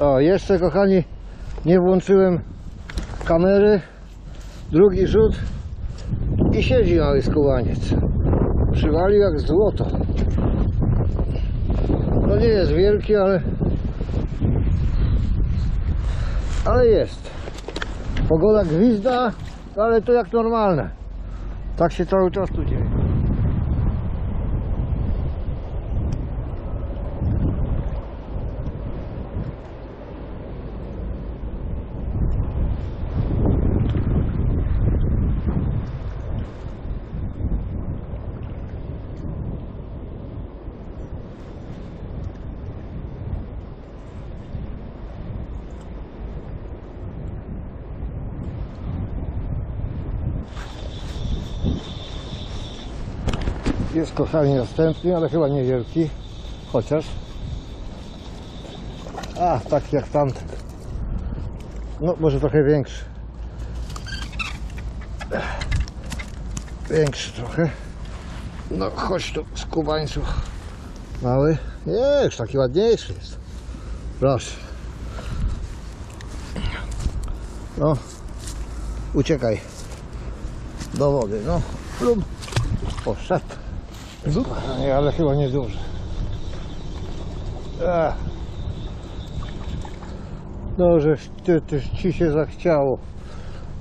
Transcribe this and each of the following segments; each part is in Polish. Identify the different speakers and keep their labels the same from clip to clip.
Speaker 1: O, jeszcze kochani, nie włączyłem kamery. Drugi rzut i siedzi mały skubaniec. Przywalił jak złoto. No nie jest wielki, ale ale jest. Pogoda gwizda, ale to jak normalne. Tak się cały czas tu dzieje. Jest kochani następny, ale chyba niewielki. Chociaż. A, tak jak tamten. No, może trochę większy. Większy trochę. No, chodź tu, skubańcu. Mały. Nie, już taki ładniejszy jest. Proszę. No, uciekaj. Do wody, no. Lub poszedł. Nie, ale chyba nie duży. Ech. Dobrze, ty, ty, ci się zachciało.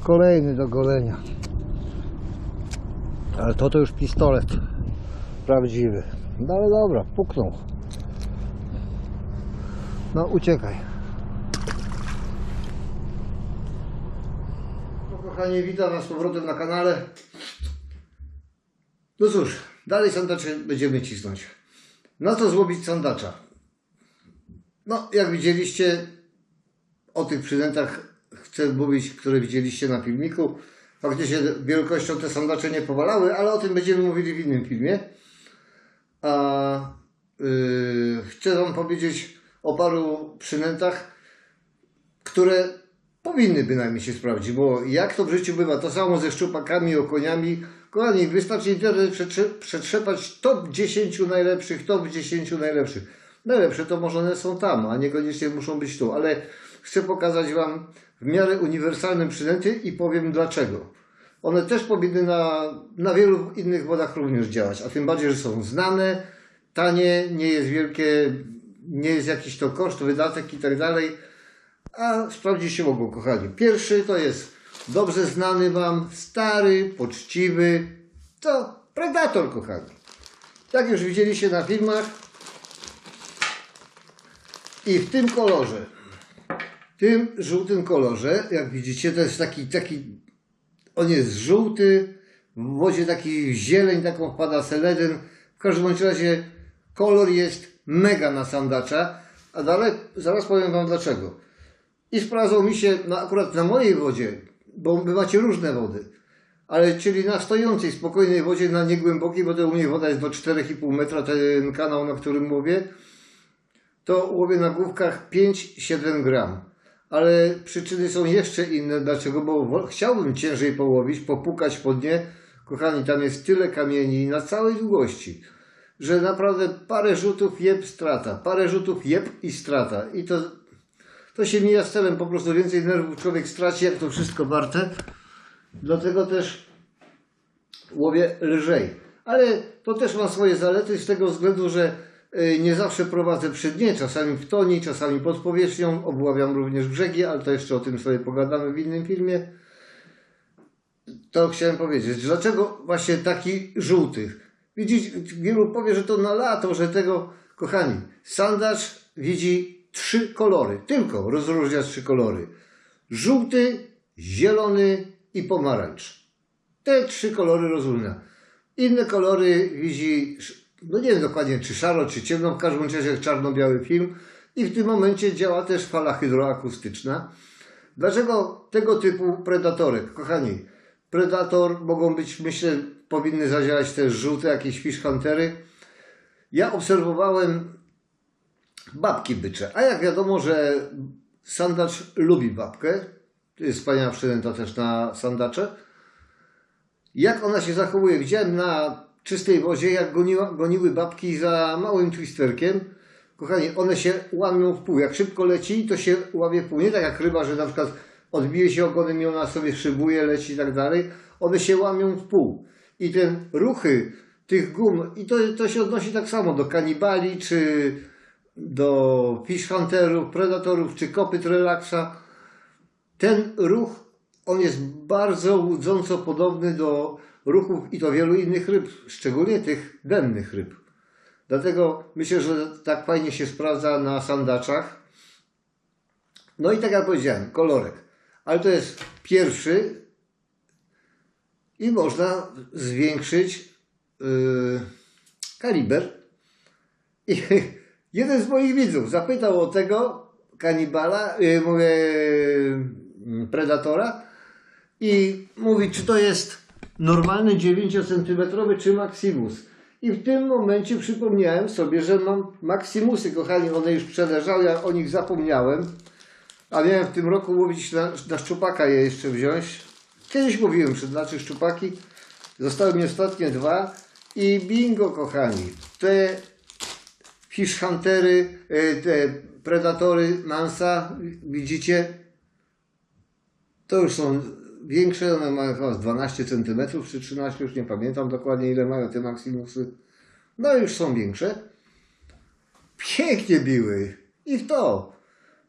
Speaker 1: Kolejny do golenia. Ale to to już pistolet. Prawdziwy. No ale dobra, puknął. No uciekaj. No kochani, witam Was z powrotem na kanale. No cóż, dalej sandacze będziemy cisnąć. Na co złobić sandacza? No, jak widzieliście, o tych przynętach chcę mówić, które widzieliście na filmiku. Faktycznie wielkością te sandacze nie powalały, ale o tym będziemy mówili w innym filmie. A yy, chcę Wam powiedzieć o paru przynętach, które powinny bynajmniej się sprawdzić, bo jak to w życiu bywa, to samo ze szczupakami, okoniami. Kochani, wystarczy internet przetrze- przetrzepać top 10 najlepszych, top 10 najlepszych. Najlepsze to może one są tam, a niekoniecznie muszą być tu, ale chcę pokazać Wam w miarę uniwersalne przynęty i powiem dlaczego. One też powinny na, na wielu innych wodach również działać, a tym bardziej, że są znane, tanie, nie jest wielkie, nie jest jakiś to koszt, wydatek i tak dalej a sprawdzić się mogą, kochani. Pierwszy to jest dobrze znany Wam, stary, poczciwy, to Predator, kochani. Jak już widzieliście na filmach i w tym kolorze, tym żółtym kolorze, jak widzicie, to jest taki, taki, on jest żółty, w wodzie taki zieleń, taką wpada seledyn. W każdym razie kolor jest mega na sandacza, a dalej, zaraz powiem Wam dlaczego. I sprawdzał mi się na, akurat na mojej wodzie, bo wy macie różne wody, ale czyli na stojącej, spokojnej wodzie, na niegłębokiej, bo to u mnie woda jest do 4,5 metra, ten kanał, na którym łowię, to łowię na główkach 5-7 gram. Ale przyczyny są jeszcze inne. Dlaczego? Bo chciałbym ciężej połowić, popukać pod nie. Kochani, tam jest tyle kamieni na całej długości, że naprawdę parę rzutów jeb strata, parę rzutów jeb i strata. I to to się mija z celem, po prostu więcej nerwów człowiek straci, jak to wszystko warte. Dlatego też łowię lżej. Ale to też ma swoje zalety z tego względu, że y, nie zawsze prowadzę przy dnie, czasami w toni, czasami pod powierzchnią, obławiam również brzegi, ale to jeszcze o tym sobie pogadamy w innym filmie. To chciałem powiedzieć. Dlaczego właśnie taki żółty? Widzicie, wielu powie, że to na lato, że tego, kochani, sandacz widzi trzy kolory, tylko rozróżnia trzy kolory. Żółty, zielony i pomarańcz. Te trzy kolory rozróżnia. Inne kolory widzi, no nie wiem dokładnie, czy szaro, czy ciemno, w każdym razie czarno-biały film. I w tym momencie działa też fala hydroakustyczna. Dlaczego tego typu predatorek? Kochani, predator mogą być, myślę, powinny zadziałać też żółte, jakieś fish. Ja obserwowałem babki bycze. A jak wiadomo, że sandacz lubi babkę, to jest wspaniała przynęta też na sandacze. Jak ona się zachowuje? Widziałem na czystej wodzie, jak goniła, goniły babki za małym twisterkiem. kochani, one się łamią w pół. Jak szybko leci, to się łamie w pół. Nie tak jak ryba, że na przykład odbije się ogonem i ona sobie szybuje, leci i tak dalej. One się łamią w pół. I te ruchy tych gum, i to, to się odnosi tak samo do kanibali, czy do fish hunterów, predatorów, czy kopyt relaksa. Ten ruch, on jest bardzo łudząco podobny do ruchów i to wielu innych ryb, szczególnie tych dennych ryb. Dlatego myślę, że tak fajnie się sprawdza na sandaczach. No i tak jak powiedziałem, kolorek. Ale to jest pierwszy i można zwiększyć yy, kaliber. I jeden z moich widzów zapytał o tego kanibala, yy, mówię, yy, predatora i mówi, czy to jest normalny 9 cm czy Maximus. I w tym momencie przypomniałem sobie, że mam Maximusy, kochani, one już przeleżały, ja o nich zapomniałem. A miałem w tym roku łowić na, na szczupaka je jeszcze wziąć. Kiedyś mówiłem, że znaczy szczupaki. Zostały mi ostatnie dwa. I bingo, kochani. Te fish huntery, e, te predatory Mansa, widzicie? To już są większe, one mają chyba z 12 cm czy 13, już nie pamiętam dokładnie ile mają te Maximusy. No już są większe. Pięknie biły. I w to.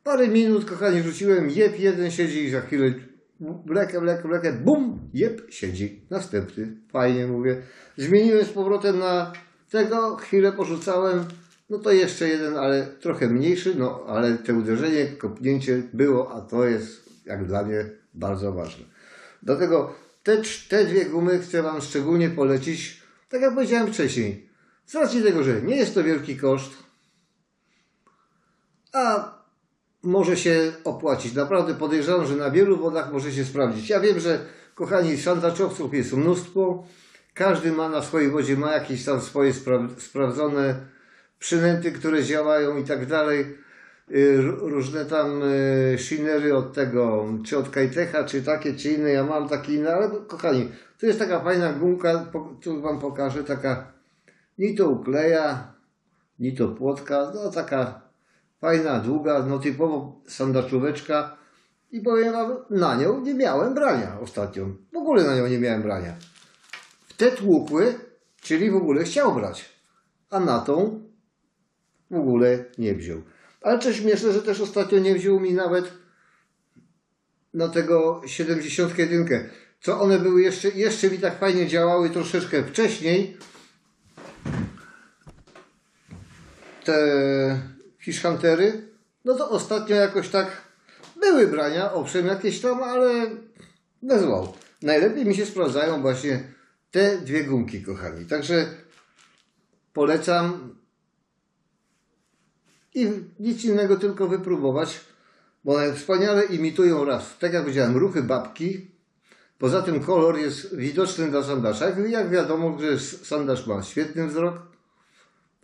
Speaker 1: Parę minut, kochani, rzuciłem, jeb, jeden siedzi i za chwilę wlekę, wlekę, wlekę, bum, jeb, siedzi. Następny. Fajnie mówię. Zmieniłem z powrotem na tego, chwilę porzucałem, no to jeszcze jeden, ale trochę mniejszy, no ale te uderzenie, kopnięcie było, a to jest jak dla mnie bardzo ważne. Dlatego te, te dwie gumy chcę Wam szczególnie polecić, tak jak powiedziałem wcześniej. Z racji tego, że nie jest to wielki koszt, a może się opłacić. Naprawdę podejrzewam, że na wielu wodach może się sprawdzić. Ja wiem, że kochani sandaczowców jest mnóstwo. Każdy ma na swojej wodzie ma jakieś tam swoje spra- sprawdzone przynęty, które działają i tak dalej. Y, Różne tam y, shinery od tego, czy od Kajtecha, czy takie, czy inne. Ja mam takie inne, ale kochani, to jest taka fajna gumka, tu Wam pokażę, taka ni to ukleja, ni to płotka, no taka fajna, długa, no typowo sandaczóweczka i powiem wam, na nią nie miałem brania ostatnio. W ogóle na nią nie miałem brania. W te tłukły, czyli w ogóle chciał brać, a na tą w ogóle nie wziął. Ale coś śmieszne, że też ostatnio nie wziął mi nawet na tego 71. Co one były jeszcze, jeszcze mi tak fajnie działały troszeczkę wcześniej. Te fish huntery, no to ostatnio jakoś tak były brania, owszem, jakieś tam, ale bez wow. Najlepiej mi się sprawdzają właśnie te dwie gumki, kochani. Także polecam i nic innego tylko wypróbować, bo one wspaniale imitują raz, tak jak powiedziałem, ruchy babki. Poza tym kolor jest widoczny dla sandacza. Jak- Jak wiadomo, że sandacz ma świetny wzrok,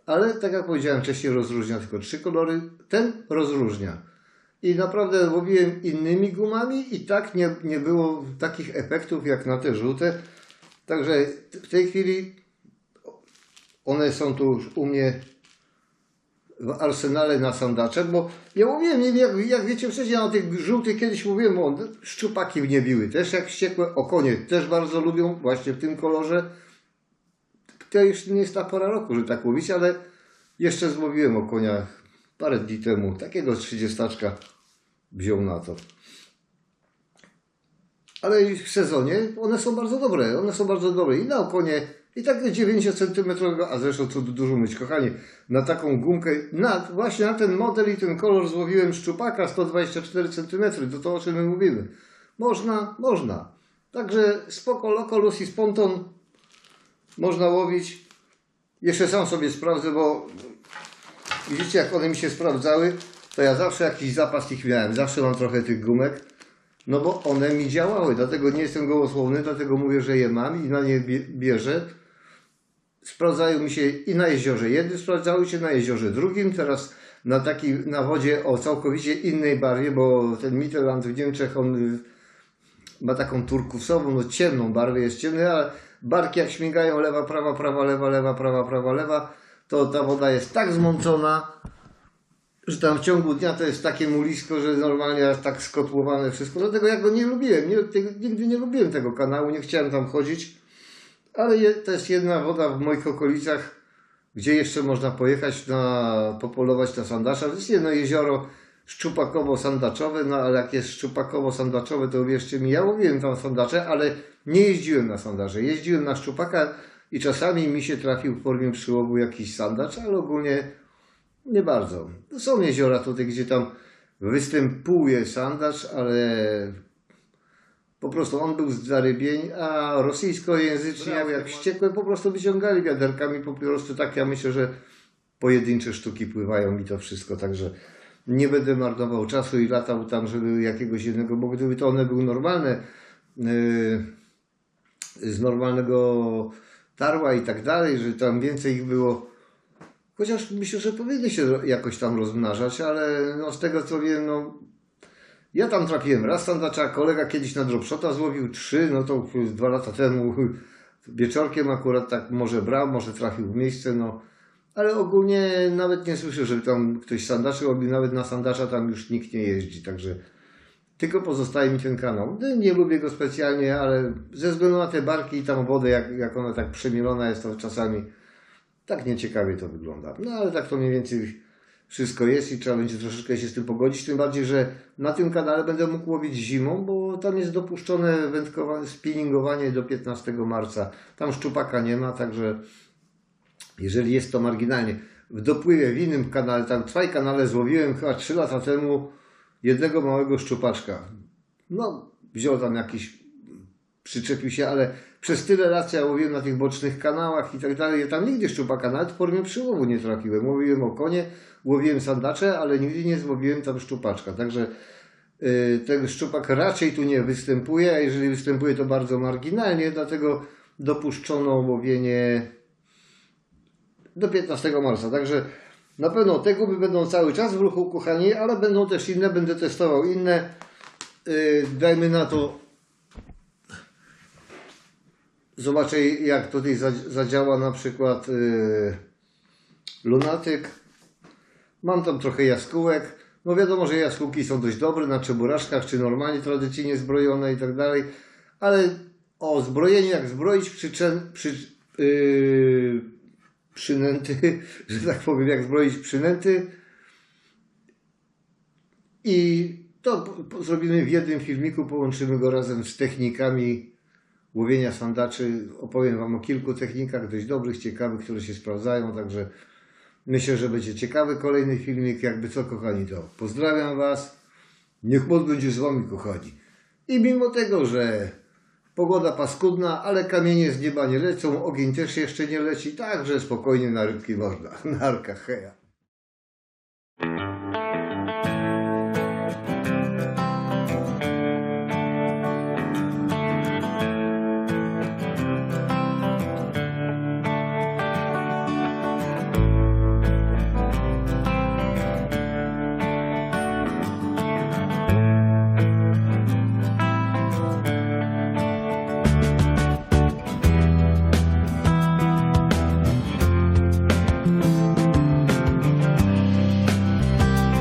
Speaker 1: ale tak jak powiedziałem wcześniej, rozróżnia tylko trzy kolory. Ten rozróżnia. I naprawdę łowiłem innymi gumami i tak nie, nie było takich efektów jak na te żółte. Także w tej chwili one są tu już u mnie arsenale na sandaczek, bo ja mówiłem, jak, jak wiecie wcześniej, o tych żółtych kiedyś mówiłem, o, szczupaki mnie biły, też jak wściekłe, okonie też bardzo lubią, właśnie w tym kolorze. To już nie jest ta pora roku, że tak mówić, ale jeszcze złowiłem o konia parę dni temu, takiego trzydziestaczka wziął na to. Ale w sezonie one są bardzo dobre, one są bardzo dobre i na okonie, i tak 9 cm, a zresztą co dużo myć, kochani, na taką gumkę, na, właśnie na ten model i ten kolor złowiłem szczupaka 124 cm, to to o czym my mówimy. Można, można. Także spoko, loko, lucy, sponton, można łowić. Jeszcze sam sobie sprawdzę, bo widzicie jak one mi się sprawdzały, to ja zawsze jakiś zapas ich miałem, zawsze mam trochę tych gumek, no bo one mi działały, dlatego nie jestem gołosłowny, dlatego mówię, że je mam i na nie bie- bierze. Sprawdzają mi się i na jeziorze jednym, sprawdzały się na jeziorze drugim, teraz na takiej, na wodzie o całkowicie innej barwie, bo ten Mittelland w Niemczech, on y, ma taką turkusową, no ciemną barwę, jest ciemny, ale barki jak śmigają lewa, prawa, prawa, lewa, lewa, prawa, prawa, lewa, to ta woda jest tak zmącona, że tam w ciągu dnia to jest takie mulisko, że normalnie aż tak skotłowane wszystko. Dlatego ja go nie lubiłem. Nie, nigdy nie lubiłem tego kanału, nie chciałem tam chodzić. Ale je, jest jedna woda w moich okolicach, gdzie jeszcze można pojechać na, popolować na sandacza. To jest jedno jezioro szczupakowo-sandaczowe, no ale jak jest szczupakowo-sandaczowe, to uwierzcie mi, ja łowiłem tam sandacze, ale nie jeździłem na sandarze. Jeździłem na szczupaka i czasami mi się trafił w formie przyłowu jakiś sandacz, ale ogólnie nie bardzo. Są jeziora tutaj, gdzie tam występuje sandacz, ale po prostu on był z zarybień, a rosyjskojęzyczni, jak, jak wściekłe, po prostu wyciągali wiaderkami, po prostu. Tak, ja myślę, że pojedyncze sztuki pływają mi to wszystko, także nie będę marnował czasu i latał tam, żeby jakiegoś jednego, bo gdyby to one były normalne, yy, z normalnego tarła i tak dalej, że tam więcej ich było, chociaż myślę, że powinny się jakoś tam rozmnażać, ale no z tego co wiem, no ja tam trafiłem raz sandacza, kolega kiedyś na dropshota złowił trzy, no to dwa lata temu wieczorkiem akurat tak może brał, może trafił w miejsce, no ale ogólnie nawet nie słyszę, żeby tam ktoś sandaczy robił, nawet na sandacza tam już nikt nie jeździ, także tylko pozostaje mi ten kanał. No, nie lubię go specjalnie, ale ze względu na te barki i tam wodę, jak, jak ona tak przemielona jest, to czasami tak nieciekawie to wygląda. No ale tak to mniej więcej wszystko jest i trzeba będzie troszeczkę się z tym pogodzić. Tym bardziej, że na tym kanale będę mógł łowić zimą, bo tam jest dopuszczone wędkowanie, spinningowanie do 15 marca. Tam szczupaka nie ma, także jeżeli jest to marginalnie. W dopływie w innym kanale, tam trwaj kanale złowiłem chyba 3 lata temu jednego małego szczupaczka. No, wziął tam jakiś, przyczepił się, ale przez tyle lat ja łowiłem na tych bocznych kanałach i tak dalej. Ja tam nigdy szczupaka, nawet w formie przyłowu nie trafiłem. Łowiłem okonie, łowiłem sandacze, ale nigdy nie złowiłem tam szczupaczka. Także yy, ten szczupak raczej tu nie występuje, a jeżeli występuje to bardzo marginalnie, dlatego dopuszczono łowienie do 15 marca. Także na pewno te guby będą cały czas w ruchu, kochani, ale będą też inne, będę testował inne. Yy, dajmy na to. Zobaczę jak tutaj za- zadziała na przykład yy, lunatyk. Mam tam trochę jaskółek. No wiadomo, że jaskółki są dość dobre na czeburaszkach, czy normalnie tradycyjnie zbrojone i tak dalej. Ale o zbrojenie, jak zbroić przyczyn, przy, yy, przynęty, że tak powiem, jak zbroić przynęty. I to zrobimy w jednym filmiku, połączymy go razem z technikami łowienia sandaczy. Opowiem Wam o kilku technikach dość dobrych, ciekawych, które się sprawdzają, także myślę, że będzie ciekawy kolejny filmik. Jakby co, kochani, to pozdrawiam Was. Niech moc będzie z Wami, kochani. I mimo tego, że pogoda paskudna, ale kamienie z nieba nie lecą, ogień też jeszcze nie leci, także spokojnie na rybki można. Narka, heja.